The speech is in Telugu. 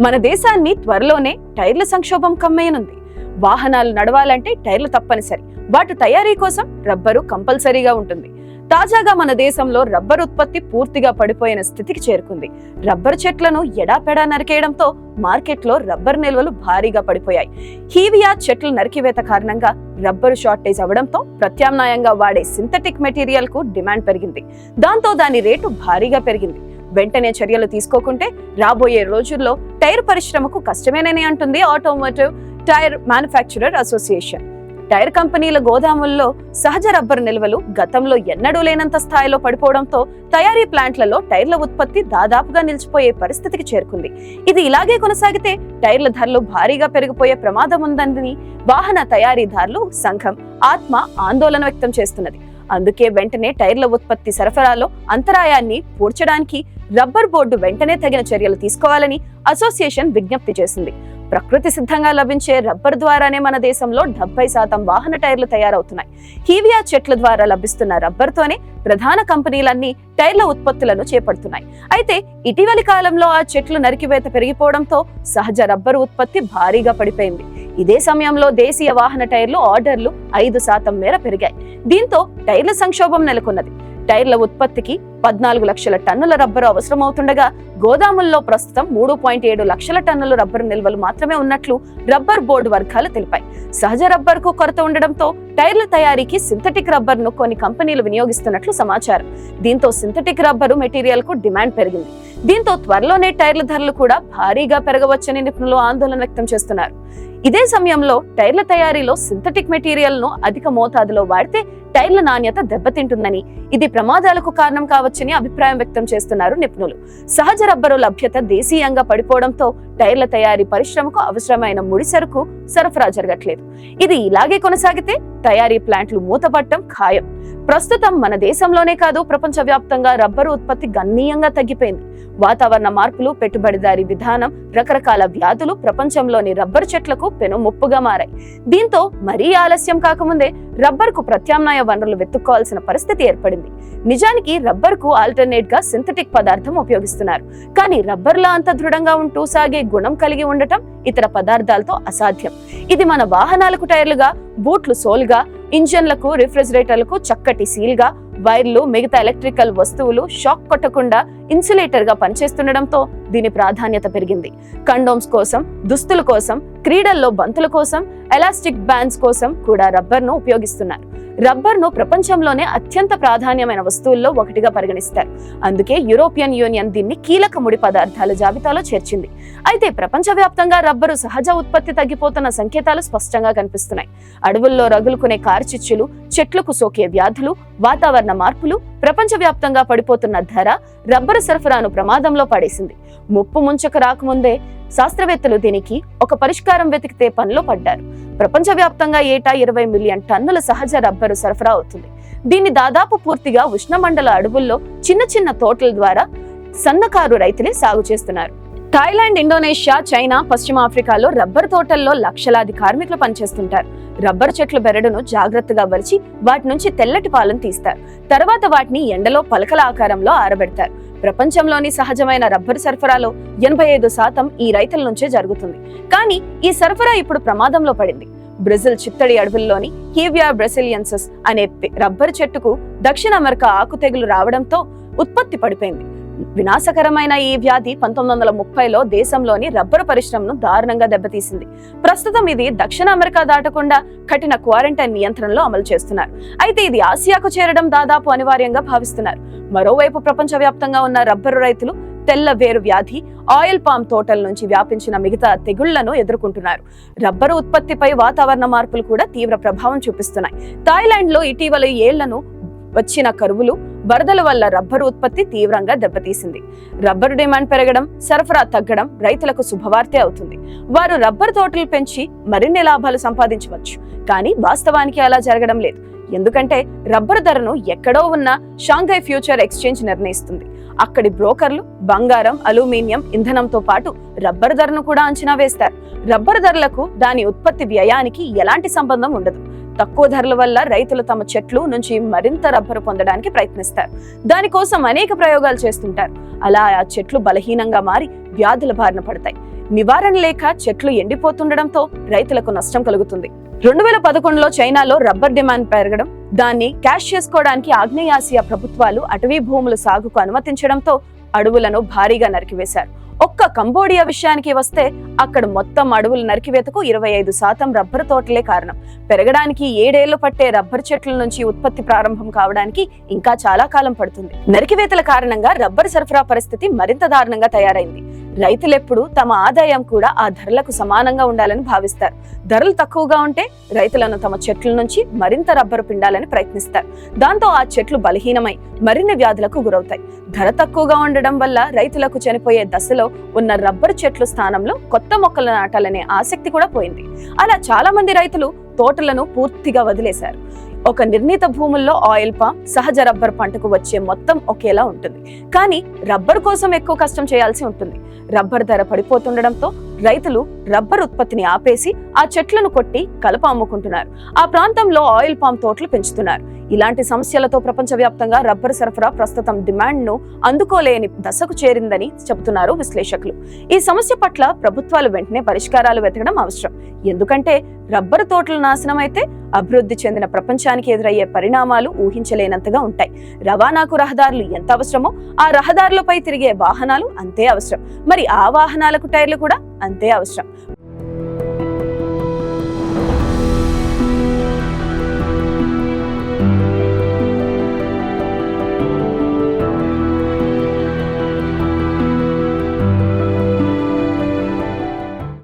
మన దేశాన్ని త్వరలోనే టైర్ల సంక్షోభం కమ్మేయనుంది. వాహనాలు నడవాలంటే టైర్లు తప్పనిసరి. వాటి తయారీ కోసం రబ్బరు కంపల్సరీగా ఉంటుంది. తాజాగా మన దేశంలో రబ్బర్ ఉత్పత్తి పూర్తిగా పడిపోయిన స్థితికి చేరుకుంది. రబ్బర్ చెట్లను ఎడాపెడా నరికేయడంతో మార్కెట్లో రబ్బర్ నిల్వలు భారీగా పడిపోయాయి. హీవియా చెట్లు నరికివేత కారణంగా రబ్బరు షార్టేజ్ అవడంతో ప్రత్యామ్నాయంగా వాడే సింథటిక్ మెటీరియల్కు డిమాండ్ పెరిగింది. దాంతో దాని రేటు భారీగా పెరిగింది. వెంటనే చర్యలు తీసుకోకుంటే రాబోయే రోజుల్లో టైర్ పరిశ్రమకు కష్టమేనని అంటుంది automotive tyre manufacturer association. Tyre కంపెనీల గోదాముల్లో సహజ రబ్బర్ నిల్వలు గతంలో ఎన్నడూ లేనంత స్థాయిలో పడిపోవడంతో తయారీ ప్లాంట్లలో టైర్ల ఉత్పత్తి దాదాపుగా నిలిచిపోయే పరిస్థితికి చేరుకుంది. ఇది ఇలాగే కొనసాగితే టైర్ల ధరలు భారీగా పెరిగిపోయే ప్రమాదం ఉందని వాహన తయారీదారులు సంఘం ఆత్మ ఆందోళన వ్యక్తం చేస్తున్నది. అందుకే వెంటనే టైర్ల ఉత్పత్తి సరఫరాలో అంతరాయాన్ని పూడ్చడానికి రబ్బర్ బోర్డు వెంటనే తగిన చర్యలు తీసుకోవాలని అసోసియేషన్ విజ్ఞప్తి చేసింది. ప్రకృతి సిద్ధంగా లభించే రబ్బర్ ద్వారానే మన దేశంలో డెబ్బై శాతం వాహన టైర్లు తయారవుతున్నాయి. హీవియా చెట్ల ద్వారా లభిస్తున్న రబ్బర్తోనే ప్రధాన కంపెనీలన్నీ టైర్ల ఉత్పత్తులను చేపడుతున్నాయి. అయితే ఇటీవలి కాలంలో ఆ చెట్లు నరికివేత పెరిగిపోవడంతో సహజ రబ్బరు ఉత్పత్తి భారీగా పడిపోయింది. ఇదే సమయంలో దేశీయ వాహన టైర్లు ఆర్డర్లు ఐదు శాతం మేర పెరిగాయి. దీంతో టైర్ల సంక్షోభం నెలకొన్నది. టైర్ల ఉత్పత్తికి పద్నాలుగు లక్షల టన్నుల రబ్బరు అవసరమవుతుండగా గోదాముల్లో ప్రస్తుతం మూడు పాయింట్ ఏడు లక్షల టన్నుల రబ్బరు నిల్వలు మాత్రమే ఉన్నట్లు రబ్బర్ బోర్డు వర్గాలు తెలిపాయి. సహజ రబ్బర్కు కొరత ఉండడంతో టైర్ల తయారీకి సింథటిక్ రబ్బర్ను కొన్ని కంపెనీలు వినియోగిస్తున్నట్లు సమాచారం. దీంతో సింథటిక్ రబ్బరు మెటీరియల్కు డిమాండ్ పెరిగింది. దీంతో త్వరలోనే టైర్ల ధరలు కూడా భారీగా పెరగవచ్చని నిపుణులు ఆందోళన వ్యక్తం చేస్తున్నారు. ఇదే సమయంలో టైర్ల తయారీలో సింథటిక్ మెటీరియల్ను అధిక మోతాదులో వాడితే టైర్ల నాణ్యత దెబ్బతింటుందని. ఇది ప్రమాదాలకు కారణం కావచ్చని అభిప్రాయం వ్యక్తం చేస్తున్నారు నిపుణులు. సహజ రబ్బరు లభ్యత దేశీయంగా పడిపోవడంతో టైర్ల తయారీ పరిశ్రమకు అవసరమైన ముడి సరుకు సరఫరా జరగట్లేదు. ఇది ఇలాగే కొనసాగితే తయారీ ప్లాంట్లు మూతపడటం ఖాయం. ప్రస్తుతం మన దేశంలోనే కాదు ప్రపంచవ్యాప్తంగా రబ్బరు ఉత్పత్తి గణనీయంగా తగ్గిపోయింది. వాతావరణ మార్పులు పెట్టుబడిదారీ విధానం రకరకాల వ్యాధులు ప్రపంచంలోని రబ్బరు చెట్లకు పెను ముప్పుగా మారాయి. దీంతో మరీ ఆలస్యం కాకముందే రబ్బర్కు ప్రత్యామ్నాయ వనరులు వెతుక్కోవాల్సిన పరిస్థితి ఏర్పడింది. నిజానికి రబ్బరుకు ఆల్టర్నేట్గా సింథటిక్ పదార్థం ఉపయోగిస్తున్నారు. కానీ రబ్బర్లా అంత దృఢంగా ఉంటూ సాగే గుణం కలిగి ఉండటం ఇతర పదార్థాలతో అసాధ్యం. ఇది మన వాహనాలకు టైర్లుగా బూట్లు సోల్గా ఇంజన్లకు రిఫ్రిజిరేటర్లకు చక్కటి సీల్గా వైర్లు మిగతా ఎలక్ట్రికల్ వస్తువులు షాక్ కొట్టకుండా ఇన్సులేటర్గా పనిచేస్తుండడంతో దీని ప్రాధాన్యత పెరిగింది. కండోమ్స్ కోసం దుస్తుల కోసం క్రీడల్లో బంతుల కోసం ఎలాస్టిక్ బ్యాండ్స్ కోసం కూడా రబ్బర్ను ఉపయోగిస్తున్నారు. రబ్బర్ను ప్రపంచంలోనే అత్యంత ప్రాధాన్యమైన వస్తువుల్లో ఒకటిగా పరిగణిస్తారు. అందుకే యూరోపియన్ యూనియన్ దీన్ని కీలక ముడి పదార్థాల జాబితాలో చేర్చింది. అయితే ప్రపంచవ్యాప్తంగా రబ్బరు సహజ ఉత్పత్తి తగ్గిపోతున్న సంకేతాలు స్పష్టంగా కనిపిస్తున్నాయి. అడవుల్లో రగులుకునే కార్చిచ్చులు చెట్లకు సోకే వ్యాధులు వాతావరణ మార్పులు ప్రపంచవ్యాప్తంగా పడిపోతున్న ధర రబ్బరు సరఫరాను ప్రమాదంలో పడేసింది. ముప్పు ముంచక రాకముందే శాస్త్రవేత్తలు దీనికి ఒక పరిష్కారం వెతికితే పనిలో పడ్డారు. ప్రపంచవ్యాప్తంగా ఏటా ఇరవై మిలియన్ టన్నుల సహజ రబ్బరు సరఫరా అవుతుంది. దీన్ని దాదాపు పూర్తిగా ఉష్ణమండల అడవుల్లో చిన్న చిన్న తోటల ద్వారా సన్నకారు రైతులే సాగు చేస్తున్నారు. థాయిలాండ్ ఇండోనేషియా చైనా పశ్చిమ ఆఫ్రికాలో రబ్బర్ తోటల్లో లక్షలాది కార్మికులు పనిచేస్తుంటారు. రబ్బర్ చెట్ల బెరడును జాగ్రత్తగా వలిచి వాటి నుంచి తెల్లటి పాలను తీస్తారు. తర్వాత వాటిని ఎండలో పలకల ఆకారంలో ఆరబెడతారు. ప్రపంచంలోని సహజమైన రబ్బరు సరఫరాలో ఎనభై ఐదు శాతం ఈ రైతుల నుంచే జరుగుతుంది. కానీ ఈ సరఫరా ఇప్పుడు ప్రమాదంలో పడింది. బ్రెజిల్ చిత్తడి అడవుల్లోని హీవియా బ్రెసిలియన్సస్ అనే రబ్బరు చెట్టుకు దక్షిణ అమెరికా ఆకు తెగులు రావడంతో ఉత్పత్తి పడిపోయింది. వినాశకరమైన ఈ వ్యాధి పంతొమ్మిది వందల ముప్పైలో దేశంలోని రబ్బరు పరిశ్రమను దారుణంగా దెబ్బతీసింది. ప్రస్తుతం ఇది దక్షిణ అమెరికా దాటకుండా కఠిన క్వారంటైన్ నియంత్రణలో అమలు చేస్తున్నారు. అయితే ఇది ఆసియాకు చేరడం దాదాపు అనివార్యంగా భావిస్తున్నారు. మరోవైపు ప్రపంచవ్యాప్తంగా ఉన్న రబ్బరు రైతులు తెల్ల వేరు వ్యాధి ఆయిల్ పామ్ తోటల నుంచి వ్యాపించిన మిగతా తెగుళ్ళను ఎదుర్కొంటున్నారు. రబ్బరు ఉత్పత్తిపై వాతావరణ మార్పులు కూడా తీవ్ర ప్రభావం చూపిస్తున్నాయి. థాయిలాండ్లో ఇటీవల ఏళ్ళను వచ్చిన కరువులు వరదల వల్ల రబ్బరు ఉత్పత్తి తీవ్రంగా దెబ్బతీసింది. రబ్బరు డిమాండ్ పెరగడం సరఫరా తగ్గడం రైతులకు శుభవార్తే అవుతుంది. వారు రబ్బరు తోటలు పెంచి మరిన్ని లాభాలు సంపాదించవచ్చు. కానీ వాస్తవానికి అలా జరగడం లేదు. ఎందుకంటే రబ్బరు ధరను ఎక్కడో ఉన్న షాంఘై ఫ్యూచర్ ఎక్స్చేంజ్ నిర్ణయిస్తుంది. అక్కడి బ్రోకర్లు బంగారం అల్యూమినియం ఇంధనంతో పాటు రబ్బరు ధరను కూడా అంచనా వేస్తారు. రబ్బరు ధరలకు దాని ఉత్పత్తి వ్యయానికి ఎలాంటి సంబంధం ఉండదు. తక్కువ ధరల వల్ల రైతులు తమ చెట్లు నుంచి మరింత రబ్బరు పొందడానికి ప్రయత్నిస్తారు. దానికోసం అనేక ప్రయోగాలు చేస్తుంటారు. అలా ఆ చెట్లు బలహీనంగా మారి వ్యాధుల బారిన పడతాయి. నివారణ లేక చెట్లు ఎండిపోతుండడంతో రైతులకు నష్టం కలుగుతుంది. రెండు వేల పదకొండులో చైనాలో రబ్బర్ డిమాండ్ పెరగడం దాన్ని క్యాష్ చేసుకోవడానికి ఆగ్నేయాసియా ప్రభుత్వాలు అటవీ భూముల సాగుకు అనుమతించడంతో అడవులను భారీగా నరికివేశారు. ఒక్క కంబోడియా విషయానికి వస్తే అక్కడ మొత్తం అడవుల నరికివేతకు ఇరవై ఐదు శాతం రబ్బరు తోటలే కారణం. పెరగడానికి ఏడేళ్ళు పట్టే రబ్బర్ చెట్ల నుంచి ఉత్పత్తి ప్రారంభం కావడానికి ఇంకా చాలా కాలం పడుతుంది. నరికివేతల కారణంగా రబ్బరు సరఫరా పరిస్థితి మరింత దారుణంగా తయారైంది. రైతులెప్పుడు తమ ఆదాయం కూడా ఆ ధరలకు సమానంగా ఉండాలని భావిస్తారు. ధరలు తక్కువగా ఉంటే రైతులను తమ చెట్ల నుంచి మరింత రబ్బరు పిండాలని ప్రయత్నిస్తారు. దాంతో ఆ చెట్లు బలహీనమై మరిన్ని వ్యాధులకు గురవుతాయి. ధర తక్కువగా ఉండడం వల్ల రైతులకు చనిపోయే దశలో ఉన్న రబ్బరు చెట్లు స్థానంలో కొత్త మొక్కలు నాటాలనే ఆసక్తి కూడా పోయింది. అలా చాలా మంది రైతులు తోటలను పూర్తిగా వదిలేశారు. ఒక నిర్ణీత భూముల్లో ఆయిల్ పామ్ సహజ రబ్బర్ పంటకు వచ్చే మొత్తం ఒకేలా ఉంటుంది. కానీ రబ్బర్ కోసం ఎక్కువ కష్టం చేయాల్సి ఉంటుంది. రబ్బర్ ధర పడిపోతుండడంతో రైతులు రబ్బర్ ఉత్పత్తిని ఆపేసి ఆ చెట్లను కొట్టి కలప అమ్ముకుంటున్నారు. ఆ ప్రాంతంలో ఆయిల్ పామ్ తోటలు పెంచుతున్నారు. ఇలాంటి సమస్యలతో ప్రపంచవ్యాప్తంగా రబ్బర్ సరఫరా ప్రస్తుతం డిమాండ్ను అందుకోలేని దశకు చేరిందని చెబుతున్నారు విశ్లేషకులు. ఈ సమస్య పట్ల ప్రభుత్వాలు వెంటనే పరిష్కారాలు వెతకడం అవసరం. ఎందుకంటే రబ్బరు తోటలు నాశనం అయితే అభివృద్ధి చెందిన ప్రపంచానికి ఎదురయ్యే పరిణామాలు ఊహించలేనంతగా ఉంటాయి. రవాణాకు రహదారులు ఎంత అవసరమో ఆ రహదారులపై తిరిగే వాహనాలు అంతే అవసరం. మరి ఆ వాహనాలకు టైర్లు కూడా అంతే అవసరం